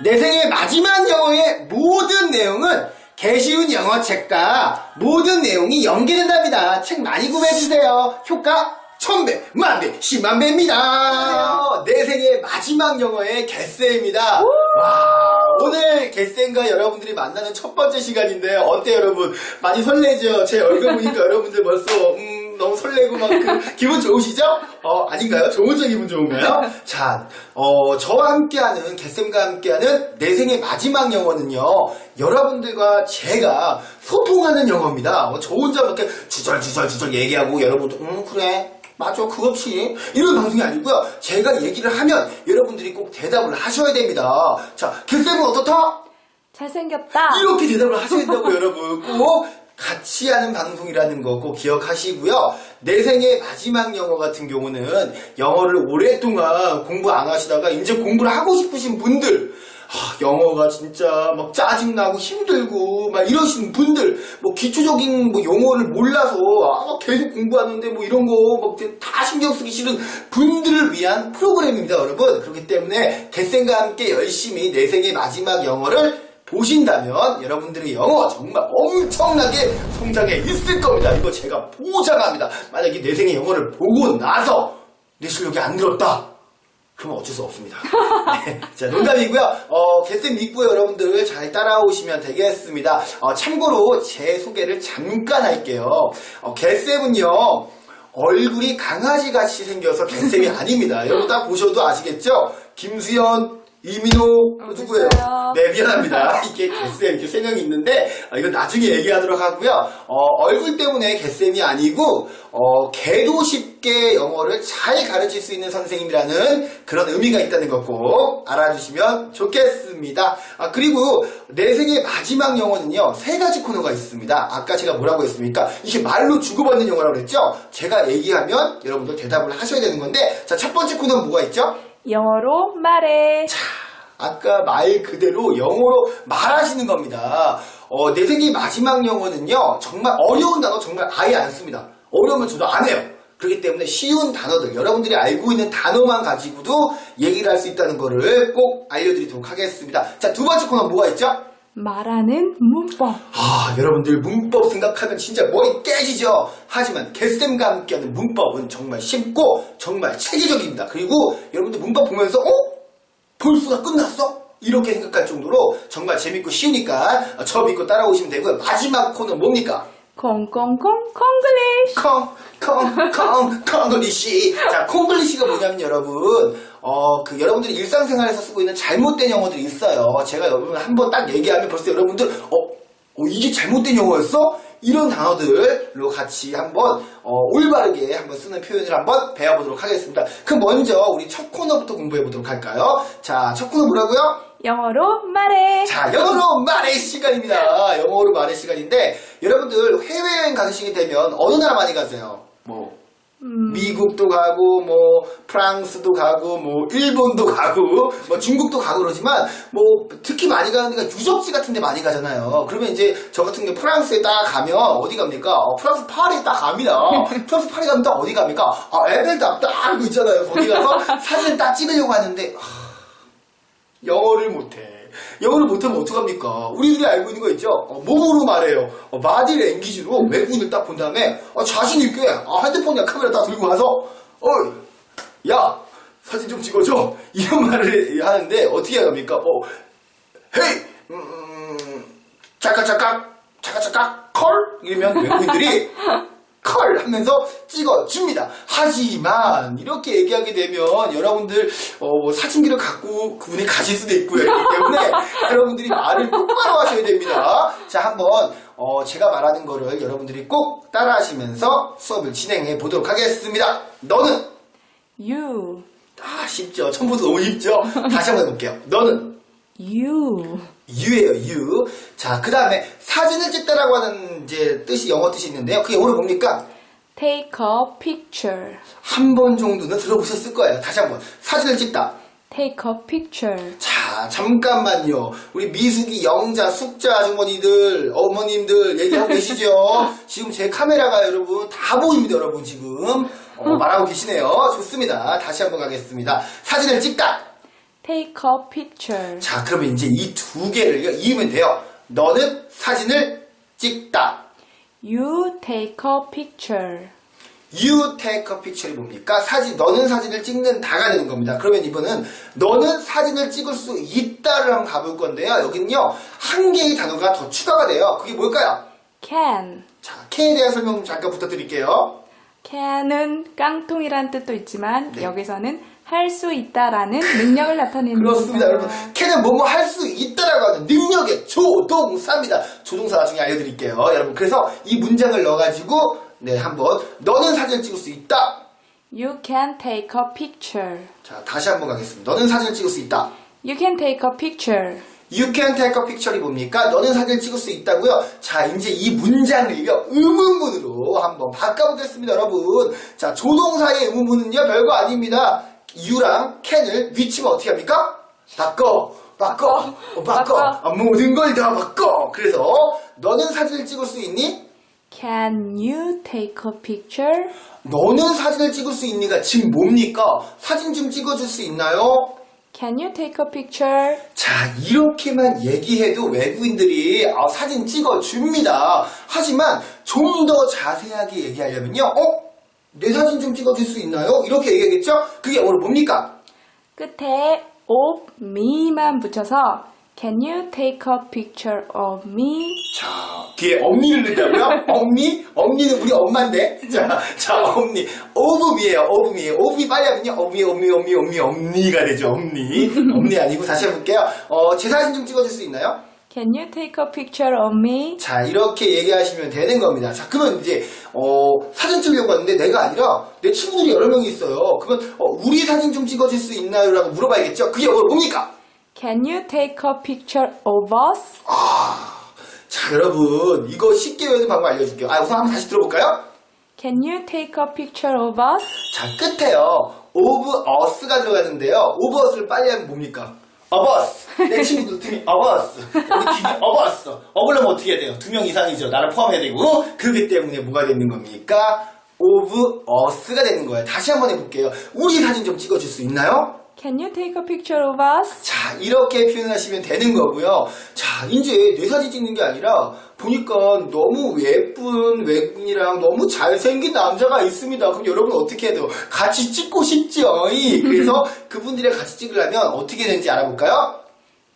내 생의 마지막 영어의 모든 내용은 개쉬운 영어 책과 모든 내용이 연계된답니다. 책 많이 구매해주세요. 효과 천배, 만배, 십만배입니다. 내 생의 마지막 영어의 개쌤입니다. 와, 오늘 개쌤과 여러분들이 만나는 첫 번째 시간인데 어때요 여러분? 많이 설레죠? 제 얼굴 보니까 여러분들 벌써 음, 너무 설레고 막 그 기분 좋으시죠? 어, 아닌가요? 저 혼자 기분 좋은가요? 자, 어, 저와 함께하는, 개쌤과 함께하는 내 생의 마지막 영어는요, 여러분들과 제가 소통하는 영어입니다. 어, 저 혼자 막 이렇게 주절주절주절 얘기하고 여러분도, 음, 그래. 맞아, 그렇지. 이런 방송이 아니고요. 제가 얘기를 하면 여러분들이 꼭 대답을 하셔야 됩니다. 자, 개쌤은 어떻다? 잘생겼다. 이렇게 대답을 하셔야 된다고 여러분 꼭 같이 하는 방송이라는 거 꼭 기억하시고요. 내 생의 마지막 영어 같은 경우는 영어를 오랫동안 공부 안 하시다가 이제 공부를 하고 싶으신 분들 아, 영어가 진짜 막 짜증나고 힘들고 막 이러시는 분들 뭐 기초적인 뭐 용어를 몰라서 아, 계속 공부하는데 뭐 이런 거다 신경 쓰기 싫은 분들을 위한 프로그램입니다 여러분 그렇기 때문에 개쌤과 함께 열심히 내 생의 마지막 영어를 보신다면 여러분들의 영어 정말 엄청나게 성장해 있을 겁니다. 이거 제가 보장합니다. 만약에 내 생의 영어를 보고 나서 내 실력이 안 늘었다. 그러면 어쩔 수 없습니다. 네, 자, 농담이고요. 어, 개쌤 믿고요. 여러분들 잘 따라오시면 되겠습니다. 어, 참고로 제 소개를 잠깐 할게요. 어, 개쌤은요. 얼굴이 강아지 같이 생겨서 개쌤이 아닙니다. 여러분 딱 보셔도 아시겠죠? 김수현, 이민호, 또 누구예요? 네, 미안합니다. 이게 개쌤 이렇게 세 명이 있는데, 아, 이건 나중에 얘기하도록 하고요. 어, 얼굴 때문에 개쌤이 아니고, 어, 개도 쉽게 영어를 잘 가르칠 수 있는 선생님이라는 그런 의미가 있다는 거 꼭 알아주시면 좋겠습니다. 아, 그리고 내 생의 마지막 영어는요, 세 가지 코너가 있습니다. 아까 제가 뭐라고 했습니까? 이게 말로 주고받는 영어라고 그랬죠? 제가 얘기하면 여러분들 대답을 하셔야 되는 건데, 자, 첫 번째 코너는 뭐가 있죠? 영어로 말해. 아까 말 그대로 영어로 말하시는 겁니다. 어, 내 생의 마지막 영어는요, 정말 어려운 단어 정말 아예 안 씁니다. 어려우면 저도 안 해요. 그렇기 때문에 쉬운 단어들, 여러분들이 알고 있는 단어만 가지고도 얘기를 할 수 있다는 거를 꼭 알려드리도록 하겠습니다. 자, 두 번째 코너 뭐가 있죠? 말하는 문법. 아, 여러분들 문법 생각하면 진짜 머리 깨지죠? 하지만 개쌤과 함께하는 문법은 정말 쉽고 정말 체계적입니다. 그리고 여러분들 문법 보면서, 어? 벌써가 끝났어? 이렇게 생각할 정도로 정말 재밌고 쉬우니까 저 믿고 따라오시면 되고요. 마지막 코너 뭡니까? 콩콩콩 콩글리쉬. 콩, 콩, 콩, 콩글리시. 자, 콩글리시가 뭐냐면 여러분, 어, 그 여러분들이 일상생활에서 쓰고 있는 잘못된 영어들이 있어요. 제가 여러분 한번 딱 얘기하면 벌써 여러분들, 어, 어, 이게 잘못된 영어였어? 이런 단어들로 같이 한번 어, 올바르게 한번 쓰는 표현을 한번 배워보도록 하겠습니다. 그럼 먼저 우리 첫 코너부터 공부해 보도록 할까요? 자, 첫 코너 뭐라고요? 영어로 말해. 자, 영어로 말의 시간입니다. 영어로 말의 시간인데 여러분들 해외여행 가시게 되면 어느 나라 많이 가세요? 뭐 음, 미국도 가고 뭐 프랑스도 가고 뭐 일본도 가고 뭐 중국도 가고 그러지만 뭐 특히 많이 가는 데가 유적지 같은 데 많이 가잖아요. 그러면 이제 저 같은 경우 프랑스에 딱 가면 어디 갑니까? 어, 프랑스 파리에 딱 갑니다. 프랑스 파리 가면 딱 어디 갑니까? 아, 에벨탑 딱 있잖아요. 거기 가서 사진을 딱 찍으려고 하는데 하, 영어를 못해. 영어를 못하면 어떡합니까? 우리들이 알고 있는 거 있죠? 어, 몸으로 말해요. 어, 바디 랭귀지로 외국인을 딱 본 다음에 어, 자신있게 아, 핸드폰이나 카메라 딱 들고 가서 어이, 야, 사진 좀 찍어줘. 이런 말을 하는데 어떻게 합니까? 어, 헤이, 음, 잠깐, 잠깐, 잠깐, 잠깐, 컬? 이러면 외국인들이 컬 하면서 찍어줍니다. 하지만 이렇게 얘기하게 되면 여러분들 어, 뭐 사진기를 갖고 그분이 가실 수도 있고요. 그렇기 때문에 여러분들이 말을 똑바로 하셔야 됩니다. 자 한번 어, 제가 말하는 거를 여러분들이 꼭 따라하시면서 수업을 진행해 보도록 하겠습니다. 너는 you. 아 쉽죠. 처음부터 너무 쉽죠. 다시 한번 해볼게요. 너는 you. 유예요, 유. 자, 그 다음에 사진을 찍다라고 하는 이제 뜻이 영어 뜻이 있는데요. 그게 영어로 뭡니까? take a picture. 한 번 정도는 들어보셨을 거예요. 다시 한 번. 사진을 찍다. take a picture. 자, 잠깐만요. 우리 미숙이, 영자, 숙자 아주머니들, 어머님들 얘기하고 계시죠? 지금 제 카메라가 여러분 다 보입니다, 여러분 지금. 어, 말하고 계시네요. 좋습니다. 다시 한번 가겠습니다. 사진을 찍다. Take a picture. 자, 그러면 이제 이 두 개를 이으면 돼요. 너는 사진을 찍다. You take a picture. You take a picture이 뭡니까? 사진, 너는 사진을 찍는다가 되는 겁니다. 그러면 이번은 너는 사진을 찍을 수 있다를 한번 가볼 건데요. 여기는요, 한 개의 단어가 더 추가가 돼요. 그게 뭘까요? Can. 자, K에 대한 설명 좀 잠깐 부탁드릴게요. can은 깡통이란 뜻도 있지만 네. 여기서는 할 수 있다라는 능력을 나타내는 그렇습니다, 거죠. 여러분. Can은 뭐뭐 할 수 있다라고 하는 능력의 조동사입니다. 조동사 나중에 알려드릴게요, 여러분. 그래서 이 문장을 넣어가지고, 네, 한번, 너는 사진을 찍을 수 있다. You can take a picture. 자, 다시 한번 가겠습니다. 너는 사진을 찍을 수 있다. You can take a picture. You can take a picture이 뭡니까? 너는 사진을 찍을 수 있다고요? 자, 이제 이 문장을요, 의문문으로 한번 바꿔보겠습니다, 여러분. 자, 조동사의 의문문은요, 별거 아닙니다. You랑 can을 위치가 어떻게 합니까? 바꿔, 바꿔, 어, 바꿔. 바꿔. 아, 모든 걸 다 바꿔. 그래서, 너는 사진을 찍을 수 있니? Can you take a picture? 너는 사진을 찍을 수 있니가 지금 뭡니까? 사진 좀 찍어줄 수 있나요? Can you take a picture? 자, 이렇게만 얘기해도 외국인들이 아, 사진 찍어줍니다. 하지만 좀 더 자세하게 얘기하려면요, 어? 내 사진 좀 찍어줄 수 있나요? 이렇게 얘기하겠죠? 그게 영어로 뭡니까? 끝에 of me만 붙여서 Can you take a picture of me? 자, 뒤에 엄니를 넣는다고요? 엄니? 엄니는 우리 엄마인데? 자, 자, 엄니. 오브미에요, 오브미. 오브미 빨리 하면요, 엄니, 엄니, 엄니, 엄니, 엄니가 되죠, 엄니. 엄니 아니고 다시 해볼게요. 어, 제 사진 좀 찍어줄 수 있나요? Can you take a picture of me? 자, 이렇게 얘기하시면 되는 겁니다. 자, 그러면 이제, 어, 사진 찍으려고 하는데 내가 아니라 내 친구들이 여러 명이 있어요. 그러면, 어, 우리 사진 좀 찍어줄 수 있나요? 라고 물어봐야겠죠? 그게 뭐- 뭡니까? Can you take a picture of us? 자, 여러분, 이거 쉽게 외우는 방법 알려줄게요. 아, 우선 한번 다시 들어볼까요? Can you take a picture of us? 자, 끝에요. of us가 들어가는데요. of us를 빨리 하면 뭡니까? Us. 내 친구들 등이 us. 우리 팀이 us. 어으려면 어떻게 해야 돼요? 두 명 이상이죠. 나를 포함해야 되고. 그렇기 때문에 뭐가 되는 겁니까? of us가 되는 거예요. 다시 한번 해볼게요. 우리 사진 좀 찍어줄 수 있나요? Can you take a picture of us? 자, 이렇게 표현하시면 되는 거고요. 자, 이제 내 사진 찍는 게 아니라 보니까 너무 예쁜 외국인이랑 너무 잘생긴 남자가 있습니다. 그럼 여러분 어떻게 해야 돼요? 같이 찍고 싶죠? 이. 그래서 그분들이랑 같이 찍으려면 어떻게 되는지 알아볼까요?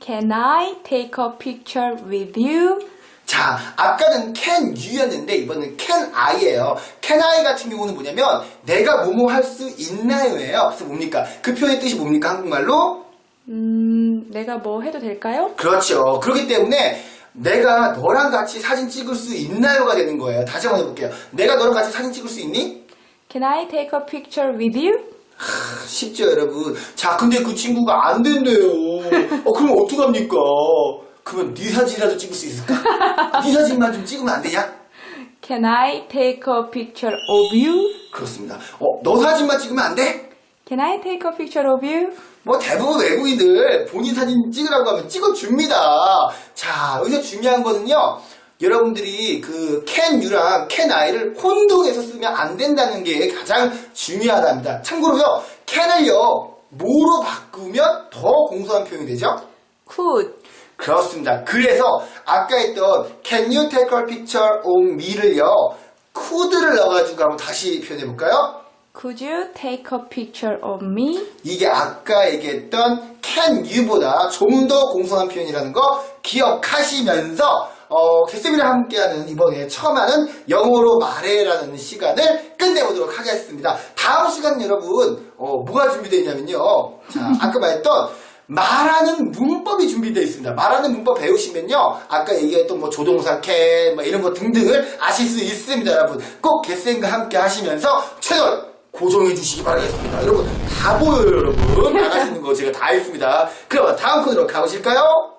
Can I take a picture with you? 자, 아까는 can you였는데 이번엔 can I예요. can I 같은 경우는 뭐냐면 내가 뭐뭐 할 수 있나요예요. 그래서 뭡니까? 그 표현의 뜻이 뭡니까? 한국말로? 음, 내가 뭐 해도 될까요? 그렇죠. 그렇기 때문에 내가 너랑 같이 사진 찍을 수 있나요가 되는 거예요. 다시 한번 해볼게요. 내가 너랑 같이 사진 찍을 수 있니? Can I take a picture with you? 쉽죠, 여러분. 자, 근데 그 친구가 안 된대요. 어, 그럼 어떡합니까? 그러면 네 사진이라도 찍을 수 있을까? 네 사진만 좀 찍으면 안 되냐? Can I take a picture of you? 그렇습니다. 어, 너 사진만 찍으면 안 돼? Can I take a picture of you? 뭐 대부분 외국인들 본인 사진 찍으라고 하면 찍어줍니다. 자, 여기서 중요한 거는요. 여러분들이 그 can you랑 can I를 혼동해서 쓰면 안 된다는 게 가장 중요하답니다. 참고로요, can을요, 뭐로 바꾸면 더 공손한 표현이 되죠? Could. 그렇습니다. 그래서 아까 했던 can you take a picture of me를요, could를 넣어가지고 한번 다시 표현해볼까요? Could you take a picture of me? 이게 아까 얘기했던 can you보다 좀 더 공손한 표현이라는 거 기억하시면서 어, 개쌤이랑 함께하는 이번에 처음 하는 영어로 말해라는 시간을 끝내보도록 하겠습니다. 다음 시간은 여러분 어, 뭐가 준비되어 있냐면요. 자, 아까 말했던 말하는 문법이 준비되어 있습니다. 말하는 문법 배우시면요. 아까 얘기했던 뭐 조동사 can 뭐 이런 거 등등을 아실 수 있습니다. 여러분 꼭 개쌤과 함께 하시면서 채널 고정해 주시기 바라겠습니다. 여러분 다 보여요, 여러분. 나가시는 거 제가 다 했습니다. 그럼 다음 코너로 가보실까요?